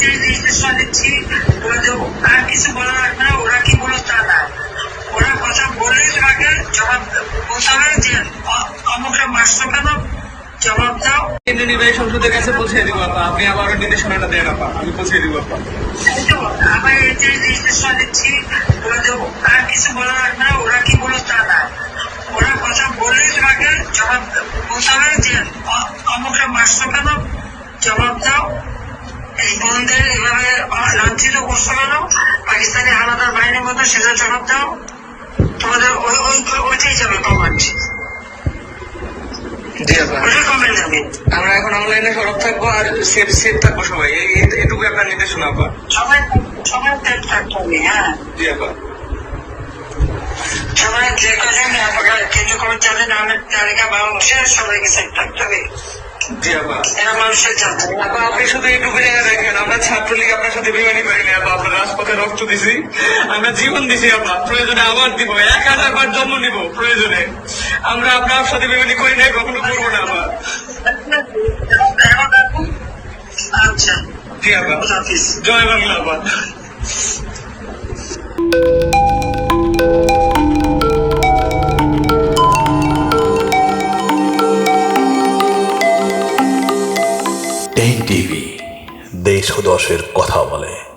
যে নির্দেশনা দিচ্ছি তোমাদের কিছু বলা লাগবে না ওরা কি বলো তা না। ওরা কথা বলে তোমাকে জবাব বলতে হবে যে অমুকটা মারছো কেন? জবাব দাও। কেন্দ্রীয় নির্বাহী সংসদের কাছে পৌঁছে দিব আপা। আপনি আবার নির্দেশনাটা দেন আপা। আমি পৌঁছে দিব আপা। আবার এই যে দিচ্ছি কিছু বলা লাগবে না ওরা কি বলো তা না। ওরা কথা বলে তোমাকে জবাব বলতে হবে যে অমুকটা মারছো কেন? জবাব দাও। এই বোনদের এভাবে লাঞ্ছিত করছ কেন পাকিস্তানি আলাদা বাহিনীর মতো সেটা জবাব দাও তোমাদের ওই ওই ওইটাই যাবে কমান্ড আমরা এখন অনলাইনে সরব থাকব আর সেফ সেফ থাকব সবাই এটুকু আপনার নির্দেশনা আপা সবাই সবাই থাকতে হবে হ্যাঁ জি আপা সবাই যে কজন আপনার কেন্দ্র কর্মচারী নামের তালিকা বাংলাদেশের সবাইকে সেট থাকতে হবে আপনি শুধু এইটুকু দেখেন আমরা ছাত্রলীগ আপনার সাথে বিমানি করিনি আপা আমরা রাজপথে রক্ত দিছি আমরা জীবন দিছি আপা প্রয়োজনে আবার দিব এক হাজার বার জন্ম নিব প্রয়োজনে। আমরা আপনার সাথে বিমানি করি নাই কখনো করব না এখন আচ্ছা। জি জয় বাংলা আপা টেন টিভি দেশ ও দশের কথা বলে।